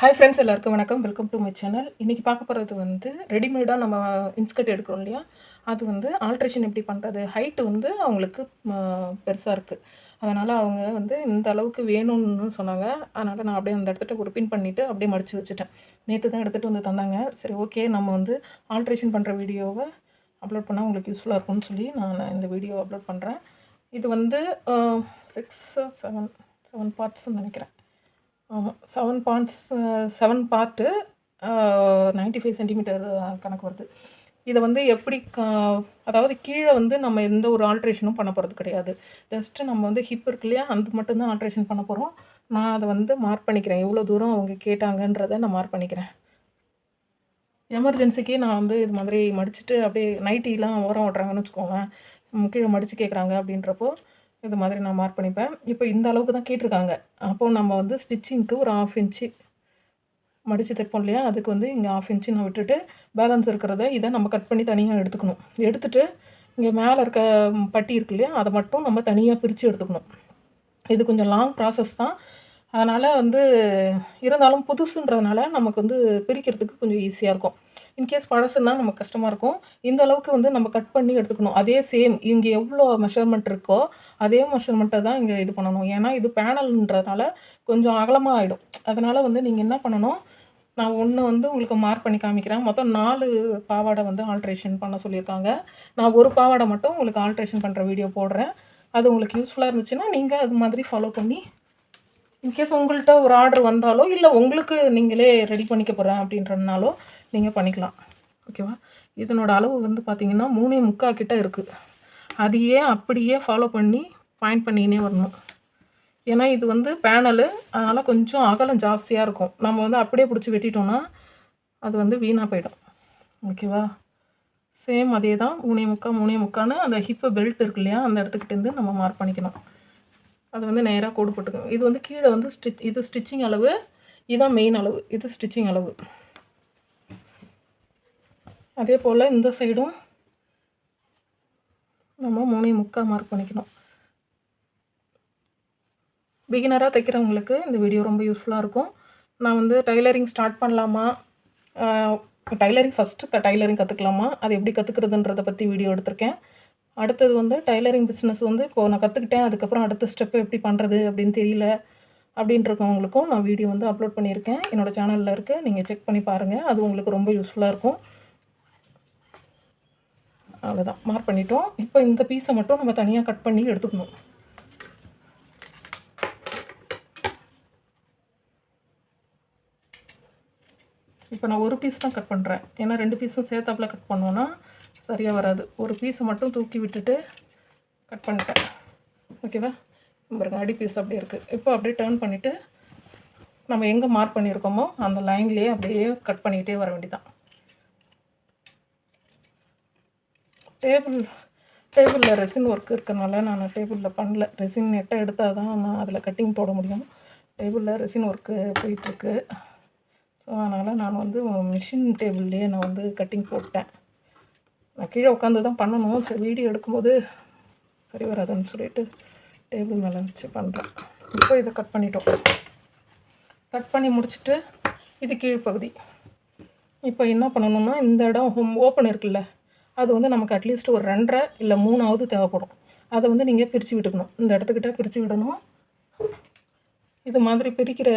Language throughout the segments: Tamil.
ஹாய் ஃப்ரெண்ட்ஸ் எல்லாருக்கும் வணக்கம். வெல்கம் டு மை சேனல் இன்றைக்கி பார்க்க போகிறது வந்து ரெடிமேடாக நம்ம இன்ஸ்கர்ட் எடுக்கிறோம் இல்லையா? அது வந்து ஆல்ட்ரேஷன் எப்படி பண்ணுறது ஹைட்டு வந்து அவங்களுக்கு பெருசாக இருக்குது அதனால் அவங்க வந்து இந்த அளவுக்கு வேணும்னு சொன்னாங்க. அதனால் நான் அப்படியே அந்த இடத்துல ஒரு பின் பண்ணிவிட்டு அப்படியே மடித்து வச்சுட்டேன். நேற்று தான் எடுத்துகிட்டு வந்து தந்தாங்க. சரி ஓகே நம்ம வந்து ஆல்ட்ரேஷன் பண்ணுற வீடியோவை அப்லோட் பண்ணால் உங்களுக்கு யூஸ்ஃபுல்லாக இருக்கும்னு சொல்லி நான் இந்த வீடியோ அப்லோட் பண்ணுறேன் இது வந்து சிக்ஸ் செவன் செவன் பார்ட்ஸ்ன்னு நினைக்கிறேன். ஆமாம் seven points seven part ninety five centimetre கணக்கு வருது. இதை வந்து எப்படி கா அதாவது கீழே வந்து நம்ம எந்த ஒரு ஆல்ட்ரேஷனும் பண்ண போகிறது கிடையாது. ஜஸ்ட்டு நம்ம வந்து ஹிப் இருக்கு இல்லையா அந்த மட்டும்தான் ஆல்ட்ரேஷன் பண்ண போகிறோம் நான் அதை வந்து மார்க் பண்ணிக்கிறேன். எவ்வளோ தூரம் அவங்க கேட்டாங்கன்றதை நான் மார்க் பண்ணிக்கிறேன். எமர்ஜென்சிக்கு நான் வந்து இது மாதிரி மடிச்சுட்டு அப்படியே நைட்டிலாம் ஓரம் ஓட்டுறாங்கன்னு வச்சுக்கோங்க கீழே மடித்து கேட்குறாங்க அப்படின்றப்போ இது மாதிரி நான் மார்க் பண்ணிப்பேன். இப்போ இந்த அளவுக்கு தான் கேட்டிருக்காங்க. அப்போது நம்ம வந்து ஸ்டிச்சிங்க்கு ஒரு ஆஃப் இன்ச்சு மடித்து தைப்போம் இல்லையா? அதுக்கு வந்து இங்கே ஆஃப் இன்ச்சு நான் விட்டுட்டு பேலன்ஸ் இருக்கிறத இதை நம்ம கட் பண்ணி தனியாக எடுத்துக்கணும். எடுத்துகிட்டு இங்கே மேலே இருக்க பட்டி இருக்கு இல்லையா? அதை மட்டும் நம்ம தனியாக பிரித்து எடுத்துக்கணும். இது கொஞ்சம் லாங் ப்ராசஸ் தான். அதனால் வந்து இருந்தாலும் புதுசுன்றதுனால நமக்கு வந்து பிரிக்கிறதுக்கு கொஞ்சம் ஈஸியாக இருக்கும். இன்கேஸ் பழசுன்னா நமக்கு கஷ்டமாக இருக்கும். இந்த அளவுக்கு வந்து நம்ம கட் பண்ணி எடுத்துக்கணும். அதே சேம் இங்கே எவ்வளோ மெஷர்மெண்ட் இருக்கோ அதே மெஷர்மெண்ட்டை தான் இங்கே இது பண்ணணும். ஏன்னா இது பேனல்ன்றதுனால கொஞ்சம் அகலமாக ஆகிடும் அதனால் வந்து நீங்கள் என்ன பண்ணணும்? நான் ஒன்று வந்து உங்களுக்கு மார்க் பண்ணி காமிக்கிறேன். மொத்தம் நாலு பாவாடை வந்து ஆல்ட்ரேஷன் பண்ண சொல்லியிருக்காங்க. நான் ஒரு பாவாடை மட்டும் உங்களுக்கு ஆல்ட்ரேஷன் பண்ணுற வீடியோ போடுறேன். அது உங்களுக்கு யூஸ்ஃபுல்லாக இருந்துச்சுன்னா நீங்கள் அது மாதிரி ஃபாலோ பண்ணி இன்கேஸ் உங்கள்கிட்ட ஒரு ஆர்டர் வந்தாலோ இல்லை உங்களுக்கு நீங்களே ரெடி பண்ணிக்க போகிறேன் அப்படின்றனாலோ நீங்கள் பண்ணிக்கலாம். ஓகேவா இதனோட அளவு வந்து பார்த்திங்கன்னா மூணே முக்கா கிட்ட இருக்குது அதையே அப்படியே ஃபாலோ பண்ணி பாயிண்ட் பண்ணினே வரணும். ஏன்னா இது வந்து பேனலு அதனால் கொஞ்சம் அகலம் ஜாஸ்தியாக இருக்கும். நம்ம வந்து அப்படியே பிடிச்சி வெட்டிட்டோம்னா அது வந்து வீணாக போயிடும். ஓகேவா சேம் அதே தான் மூணே முக்கா மூணே முக்கான்னு அந்த ஹிப்பு பெல்ட் இருக்கு இல்லையா அந்த இடத்துக்கிட்டேருந்து நம்ம மார்க் பண்ணிக்கணும். அது வந்து நேராக கோடு போட்டுக்கணும் இது வந்து கீழே வந்து ஸ்டிச் இது ஸ்டிச்சிங் அளவு இதுதான் மெயின் அளவு இது ஸ்டிச்சிங் அளவு. அதே போல் இந்த சைடும் நம்ம மூணே முக்கால் மார்க் பண்ணிக்கணும். பிகினராக தைக்கிறவங்களுக்கு இந்த வீடியோ ரொம்ப யூஸ்ஃபுல்லாக இருக்கும். நான் வந்து டைலரிங் ஸ்டார்ட் பண்ணலாமா? டைலரிங் ஃபஸ்ட்டு டைலரிங் கற்றுக்கலாமா அது எப்படி கற்றுக்கிறதுன்றதை பற்றி வீடியோ எடுத்திருக்கேன். அடுத்தது வந்து டைலரிங் பிஸ்னஸ் வந்து இப்போது நான் கற்றுக்கிட்டேன் அதுக்கப்புறம் அடுத்த ஸ்டெப்பு எப்படி பண்ணுறது அப்படின்னு தெரியல அப்படின்றவங்களுக்கும் நான் வீடியோ வந்து அப்லோட் பண்ணியிருக்கேன். என்னோடய சேனலில் இருக்குது நீங்கள் செக் பண்ணி பாருங்கள் அது உங்களுக்கு ரொம்ப யூஸ்ஃபுல்லாக இருக்கும். அவ்வளோதான் மார்க் பண்ணிட்டோம். இப்போ இந்த பீஸை மட்டும் நம்ம தனியாக கட் பண்ணி எடுத்துக்கணும். இப்போ நான் ஒரு பீஸ் தான் கட் பண்ணுறேன் ஏன்னா ரெண்டு பீஸும் சேர்த்தாப்பில் கட் பண்ணோன்னா சரியாக வராது. ஒரு பீஸை மட்டும் தூக்கி விட்டுட்டு கட் பண்ணிட்டேன். ஓகேவா பாருங்க அடி பீஸ் அப்படியே இருக்குது இப்போ அப்படியே டேர்ன் பண்ணிவிட்டு நம்ம எங்கே மார்க் பண்ணியிருக்கோமோ அந்த லைன்லேயே அப்படியே கட் பண்ணிக்கிட்டே வர வேண்டிதான் டேபிள் டேபிளில் ரெசின் ஒர்க் இருக்கிறனால நான் டேபிளில் பண்ணல. ரெசின் நெட்டை எடுத்தால் தான் நான் அதில் கட்டிங் போட முடியும். டேபிளில் ரெசின் ஒர்க்கு போயிட்டுருக்கு ஸோ அதனால் நான் வந்து மிஷின் டேபிள்லேயே நான் வந்து கட்டிங் போட்டேன். நான் கீழே உட்காந்து தான் பண்ணணும். சரி வீடியோ எடுக்கும்போது சரி வராதுன்னு சொல்லிட்டு டேபிள் மேலே வச்சு பண்ணுறேன் இப்போ இதை கட் பண்ணிட்டோம். கட் பண்ணி முடிச்சுட்டு இது கீழ்ப்பகுதி. இப்போ என்ன பண்ணணும்னா இந்த இடம் ஹோம் ஓப்பன் இருக்குல்ல அது வந்து நமக்கு அட்லீஸ்ட் ஒரு ரெண்டரை இல்லை மூணாவது தேவைப்படும். அதை வந்து நீங்கள் பிரித்து விட்டுக்கணும். இந்த இடத்துக்கிட்ட பிரித்து விடணும். இது மாதிரி பிரிக்கிற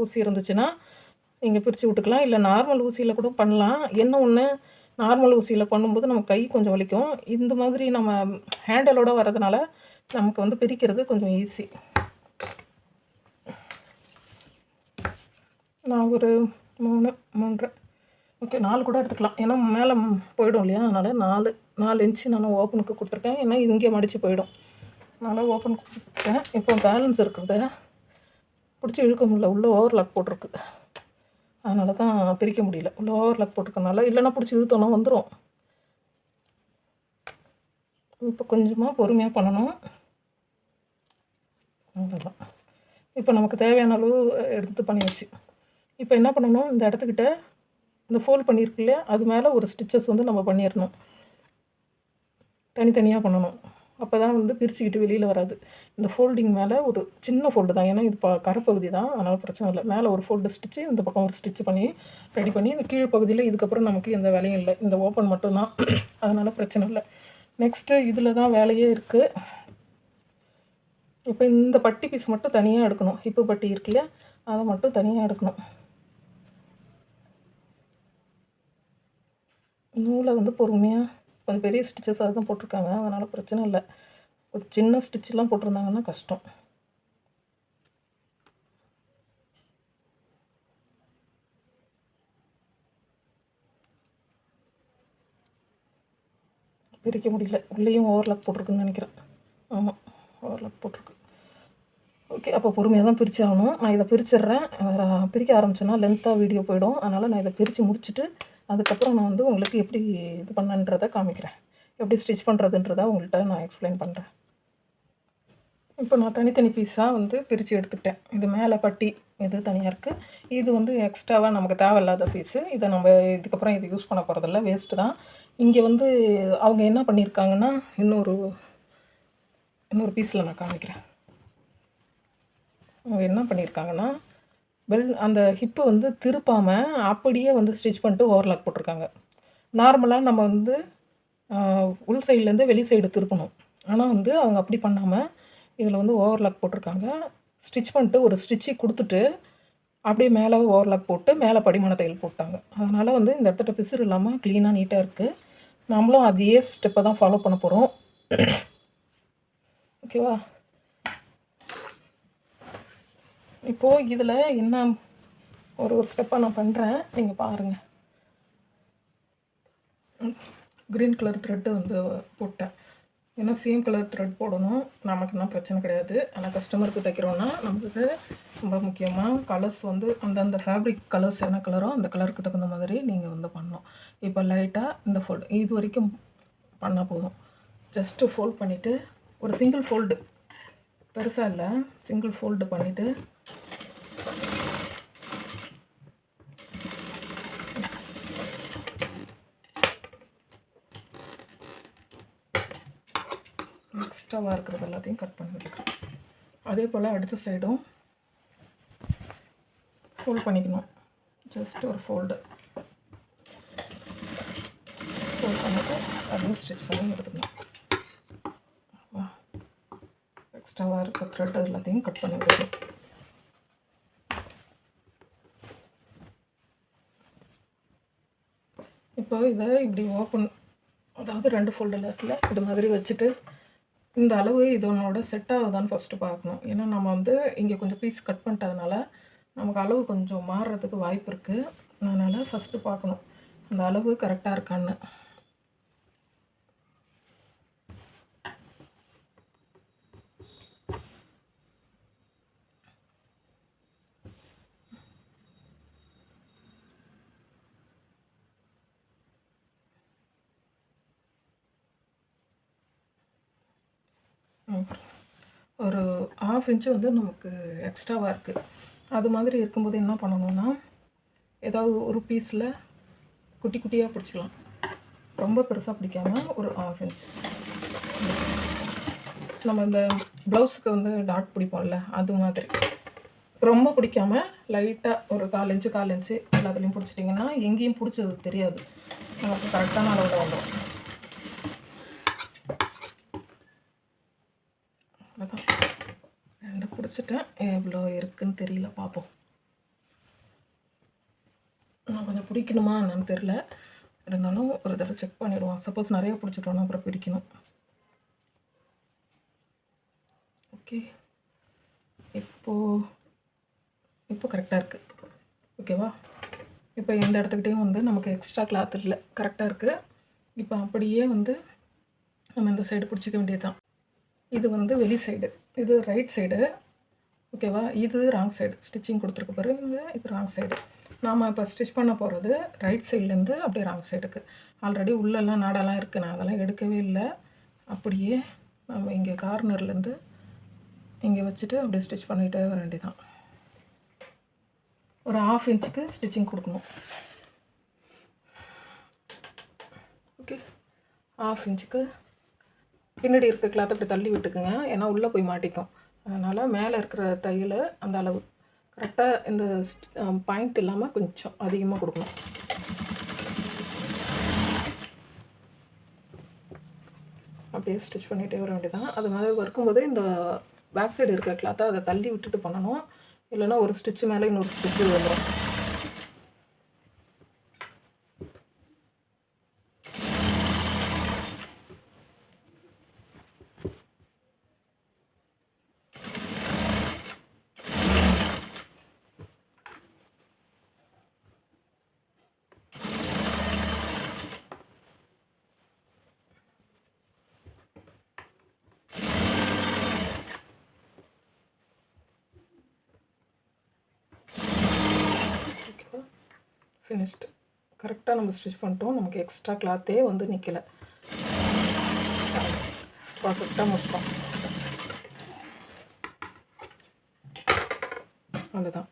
ஊசி இருந்துச்சுன்னா நீங்கள் பிரித்து விட்டுக்கலாம். இல்லை நார்மல் ஊசியில் கூட பண்ணலாம். என்ன ஒன்று நார்மல் ஊசியில் பண்ணும்போது நம்ம கை கொஞ்சம் வலிக்கும். இந்த மாதிரி நம்ம ஹேண்டலோடு வர்றதுனால நமக்கு வந்து பிரிக்கிறது கொஞ்சம் ஈஸி நான் ஒரு மூணு மூன்றரை. ஓகே நாலு கூட எடுத்துக்கலாம். ஏன்னா மேலே போயிடும் இல்லையா? அதனால் நாலு நாலு இன்ச்சு நான் ஓப்பனுக்கு கொடுத்துருக்கேன். ஏன்னா இங்கே மடித்து போயிடும். அதனால் ஓப்பன் கொடுத்துருக்கேன். இப்போ பேலன்ஸ் இருக்கிறத பிடிச்சி இழுக்க முடியல. உள்ளே ஓவர்லாக் போட்டிருக்கு. அதனால தான் பிரிக்க முடியல. உள்ள ஓவர்லாக் போட்டிருக்கனால இல்லைன்னா பிடிச்சி இழுத்தோன்னா வந்துடும் இப்போ கொஞ்சமாக பொறுமையாக பண்ணணும். அவ்வளோதான் இப்போ நமக்கு தேவையான அளவு எடுத்து பண்ணியாச்சு. இப்போ என்ன பண்ணணும்? இந்த இடத்துக்கிட்ட இந்த ஃபோல்ட் பண்ணியிருக்கு இல்லையா? அது மேலே ஒரு ஸ்டிச்சஸ் வந்து நம்ம பண்ணிடணும் தனித்தனியாக பண்ணணும். அப்போ தான் வந்து பிரிச்சுக்கிட்டு வெளியில் வராது. இந்த ஃபோல்டிங் மேலே ஒரு சின்ன ஃபோல்டு தான். ஏன்னா இது ப கரப்பகுதி தான். அதனால் பிரச்சனை இல்லை. மேலே ஒரு ஃபோல்டு ஸ்டிச்சு இந்த பக்கம் ஒரு ஸ்டிச் பண்ணி ரெடி பண்ணி இந்த கீழே பகுதியில் இதுக்கப்புறம் நமக்கு எந்த வேலையும் இல்லை. இந்த ஓப்பன் மட்டும்தான் அதனால் பிரச்சனை இல்லை. நெக்ஸ்ட்டு இதில் தான் வேலையே இருக்குது இப்போ இந்த பட்டி பீஸ் மட்டும் தனியாக எடுக்கணும். ஹிப்பு பட்டி இருக்கு இல்லையா? அதை மட்டும் தனியாக எடுக்கணும். நூலை வந்து பொறுமையாக கொஞ்சம் பெரிய ஸ்டிச்சஸாக தான் போட்டிருக்காங்க. அதனால் பிரச்சனை இல்லை. ஒரு சின்ன ஸ்டிச்செலாம் போட்டிருந்தாங்கன்னா கஷ்டம். பிரிக்க முடியல. உள்ளேயும் ஓவர்லாக் போட்டிருக்குன்னு நினைக்கிறேன். ஆமாம் ஓவர்லாக் போட்டிருக்கு. ஓகே அப்போ பொறுமையாக தான் பிரித்து ஆகணும். நான் இதை பிரிச்சிடுறேன். பிரிக்க ஆரம்பிச்சேன்னா லென்த்தாக வீடியோ போயிடும். அதனால் நான் இதை பிரித்து முடிச்சுட்டு அதுக்கப்புறம் நான் வந்து உங்களுக்கு எப்படி இது பண்ணன்றதை காமிக்கிறேன். எப்படி ஸ்டிச் பண்ணுறதுன்றதை உங்கள்கிட்ட நான் எக்ஸ்பிளைன் பண்ணுறேன் இப்போ நான் தனித்தனி பீஸாக வந்து பிரித்து எடுத்துக்கிட்டேன். இது மேலே பட்டி இது தனியாக இருக்குது இது வந்து எக்ஸ்ட்ராவாக நமக்கு தேவையில்லாத பீஸு இதை நம்ம இதுக்கப்புறம் இது யூஸ் பண்ண போகிறதில்ல வேஸ்ட்டு தான். இங்கே வந்து அவங்க என்ன பண்ணியிருக்காங்கன்னா இன்னொரு இன்னொரு பீஸில் நான் காமிக்கிறேன். அவங்க என்ன பண்ணியிருக்காங்கன்னா பெல் அந்த ஹிப்பு வந்து திருப்பாமல் அப்படியே வந்து ஸ்டிச் பண்ணிட்டு ஓவர்லாக் போட்டிருக்காங்க. நார்மலாக நம்ம வந்து உள் சைட்லேருந்து வெளி சைடு திருப்பணும். ஆனால் வந்து அவங்க அப்படி பண்ணாமல் இதில் வந்து ஓவர்லாக் போட்டிருக்காங்க. ஸ்டிச் பண்ணிட்டு ஒரு ஸ்டிச்சு கொடுத்துட்டு அப்படியே மேலே ஓவர்லாக் போட்டு மேலே படிமான தையல் போட்டாங்க. அதனால் வந்து இந்த இடத்துல பிசுறு இல்லாமல் க்ளீனாக நீட்டாக இருக்குது நம்மளும் அதே ஸ்டெப்பை தான் ஃபாலோ பண்ண போகிறோம் ஓகேவா இப்போது இதில் என்ன ஒரு ஒரு ஸ்டெப்பாக நான் பண்ணுறேன் நீங்கள் பாருங்கள் க்ரீன் கலர் த்ரெட்டு வந்து போட்டேன். ஏன்னா சேம் கலர் த்ரெட் போடணும். நமக்கு என்ன பிரச்சனை கிடையாது. ஆனால் கஸ்டமருக்கு தைக்கிறோன்னா நமக்கு ரொம்ப முக்கியமாக கலர்ஸ் வந்து அந்தந்த ஃபேப்ரிக் கலர்ஸ் என்ன கலரோ அந்த கலருக்கு தகுந்த மாதிரி நீங்கள் வந்து பண்ணணும். இப்போ லைட்டாக இந்த ஃபோல்டு இது வரைக்கும் பண்ணால் போதும். ஜஸ்ட்டு ஃபோல்ட் பண்ணிவிட்டு ஒரு சிங்கிள் ஃபோல்டு பெருசாக இல்லை. சிங்கிள் ஃபோல்டு பண்ணிவிட்டு எக்ஸ்ட்ராவாக இருக்கிறது எல்லாத்தையும் கட் பண்ணி அதே போல் அடுத்த சைடும் ஃபோல்ட் பண்ணிக்கணும். ஜஸ்ட் ஒரு ஃபோல்டு ஃபோல்ட் பண்ணிவிட்டு அதையும் ஸ்டிச் பண்ணி எடுத்துக்கணும். எக்ஸ்ட்ராவாக இருக்க த்ரெட் எல்லாத்தையும் கட் பண்ணி விடணும் இப்போ இதை இப்படி ஓப்பன் அதாவது ரெண்டு ஃபோல்டில் இருக்குல்ல இது மாதிரி வச்சுட்டு இந்த அளவு இதனோட செட் ஆகுதான்னு ஃபஸ்ட்டு பார்க்கணும். ஏன்னா நம்ம வந்து இங்கே கொஞ்சம் பீஸ் கட் பண்ணிட்டதுனால நமக்கு அளவு கொஞ்சம் மாறுறதுக்கு வாய்ப்பு இருக்குது அதனால் ஃபஸ்ட்டு பார்க்கணும். அந்த அளவு கரெக்டாக இருக்கான்னு. ஒரு ஆஃப் இன்ச்சு வந்து நமக்கு எக்ஸ்ட்ராவாக இருக்குது அது மாதிரி இருக்கும்போது என்ன பண்ணணும்னா ஏதாவது ஒரு பீஸில் குட்டி குட்டியாக பிடிச்சிக்கலாம் ரொம்ப பெருசாக பிடிக்காம ஒரு ஆஃப் இன்ச் நம்ம இந்த ப்ளவுஸுக்கு வந்து டாட் பிடிப்போம்ல அது மாதிரி. ரொம்ப பிடிக்காம லைட்டாக ஒரு கால் இன்ச்சு கால் இன்ச்சு எல்லாத்துலேயும் பிடிச்சிட்டிங்கன்னா எங்கேயும் பிடிச்சது தெரியாது. நமக்கு கரெக்டான அளவில் வந்துடும் ரெண்டு எவ்வளோ இருக்குன்னு தெரியல பார்ப்போம் நான் கொஞ்சம் பிடிக்கணுமா என்னன்னு தெரில இருந்தாலும் ஒரு தடவை செக் பண்ணிடுவோம். சப்போஸ் நிறைய பிடிச்சிட்டோன்னா அப்புறம் பிரிக்கணும் ஓகே இப்போது இப்போ கரெக்டாக இருக்குது ஓகேவா இப்போ எந்த இடத்துக்கிட்டையும் வந்து நமக்கு எக்ஸ்ட்ரா கிளாத் இல்லை. கரெக்டாக இருக்குது இப்போ அப்படியே வந்து நம்ம இந்த சைடு பிடிச்சிக்க வேண்டியது தான் இது வந்து வெளி சைடு இது ரைட் சைடு ஓகேவா? இது ராங் சைடு ஸ்டிச்சிங் கொடுத்துருக்க பாருங்க இது ராங் சைடு நாம் இப்போ ஸ்டிச் பண்ண போகிறது ரைட் சைட்லேருந்து அப்படியே ராங் சைடுக்கு ஆல்ரெடி உள்ளெல்லாம் நாடெல்லாம் இருக்குது நான் அதெல்லாம் எடுக்கவே இல்லை. அப்படியே நம்ம இங்கே கார்னர்லேருந்து இங்கே வச்சுட்டு அப்படியே ஸ்டிச் பண்ணிகிட்டே வர வேண்டியதான் ஒரு ஆஃப் இன்ச்சுக்கு ஸ்டிச்சிங் கொடுக்கணும். ஓகே ஆஃப் இன்ச்சுக்கு பின்னாடி இருக்க கிளாத்தை இப்படி தள்ளி விட்டுக்குங்க. ஏன்னா உள்ளே போய் மாட்டிக்கும். அதனால் மேலே இருக்கிற தையல் அந்த அளவு. கரெக்டாக இந்த பாயிண்ட் இல்லாமல் கொஞ்சம் அதிகமாக கொடுக்கணும். அப்படியே ஸ்டிச் பண்ணிகிட்டே வர வேண்டியதான் அது மாதிரி வறுக்கும்போது இந்த பேக் சைடு இருக்கிற கிளாத்தை அதை தள்ளி விட்டுட்டு பண்ணணும். இல்லைன்னா ஒரு ஸ்டிச்சு மேலே இன்னொரு ஸ்டிச்சு வந்துடும் ஓகேவா ஃபினிஷ்டு கரெக்டாக நம்ம ஸ்டிச் பண்ணிட்டோம். நமக்கு எக்ஸ்ட்ரா கிளாத்தே வந்து நிற்கலை பர்ஃபெக்டாக முடிப்போம் அவ்வளோதான்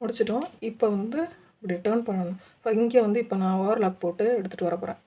முடிச்சிட்டோம். இப்போ வந்து இப்படி டேர்ன் பண்ணணும். இப்போ இங்கே வந்து இப்போ நான் ஓவர்லாக் போட்டு எடுத்துகிட்டு வர போகிறேன்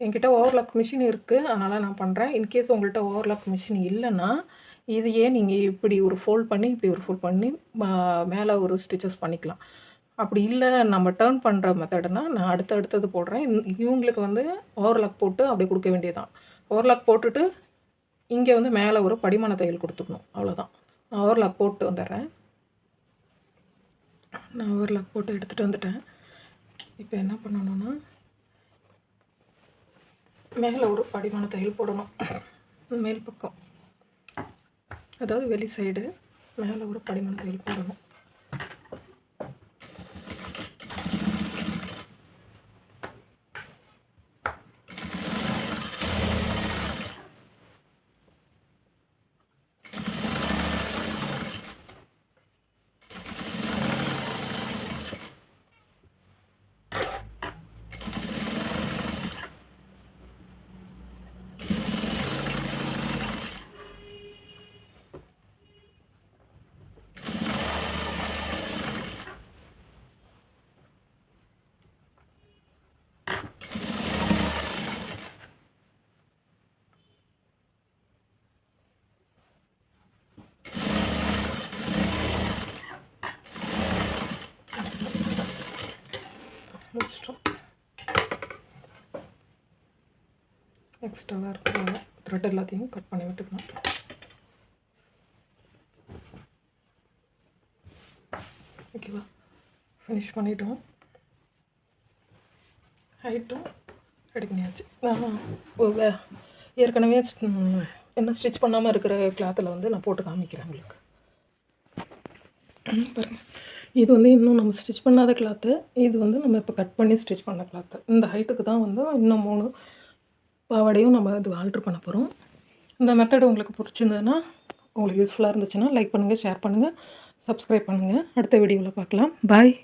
என்கிட்ட ஓவர்லாக் மிஷின் இருக்குது அதனால் நான் பண்ணுறேன் இன்கேஸ் உங்கள்கிட்ட ஓவர்லாக் மிஷின் இல்லைன்னா இதையே நீங்கள் இப்படி ஒரு ஃபோல்ட் பண்ணி இப்படி ஒரு ஃபோல்ட் பண்ணி மேலே ஒரு ஸ்டிச்சஸ் பண்ணிக்கலாம். அப்படி இல்லை நம்ம டேர்ன் பண்ணுற மெத்தடுனா நான் அடுத்து அடுத்தது போடுறேன். இவங்களுக்கு வந்து ஓவர்லாக் போட்டு அப்படி கொடுக்க வேண்டியதுதான். ஓவர்லாக் போட்டுட்டு இங்கே வந்து மேலே ஒரு படிமான தையல் கொடுத்துக்கணும் அவ்வளோதான் நான் ஓவர்லாக் போட்டு வந்துடுறேன். நான் ஓவர்லாக் போட்டு எடுத்துகிட்டு வந்துட்டேன். இப்போ என்ன பண்ணணும்னா மேலே ஒரு படிமான தையல் போடணும். மேல் பக்கம். அதாவது வெளி சைடு மேலே ஒரு படிமான தையல் போடணும் முடிச்சிட்டோம் எக்ஸ்ட்ராவாக இருக்கிற த்ரெட் எல்லாத்தையும் கட் பண்ணி விட்டுக்கலாம். ஓகேவா ஃபினிஷ் பண்ணிட்டோம். ஹைட்டும் எடுக்கணியாச்சு நான் வே- ஏற்கனவே என்ன ஸ்டிச் பண்ணாமல் இருக்கிற கிளாத்தில் வந்து நான் போட்டு காமிக்கிறேன் உங்களுக்கு. பாருங்கள் இது வந்து இன்னும் நம்ம ஸ்டிச் பண்ணாத கிளாத்து இது வந்து நம்ம இப்போ கட் பண்ணி ஸ்டிச் பண்ண கிளாத்து இந்த ஹைட்டுக்கு தான் வந்து இன்னும் மூணு பாவாடையும் நம்ம இது ஆல்ட்ரு பண்ண போகிறோம் இந்த மெத்தடு உங்களுக்கு பிடிச்சிருந்ததுன்னா உங்களுக்கு யூஸ்ஃபுல்லாக இருந்துச்சுன்னா லைக் பண்ணுங்கள் ஷேர் பண்ணுங்கள் சப்ஸ்கிரைப் பண்ணுங்கள் அடுத்த வீடியோவில் பார்க்கலாம். பாய்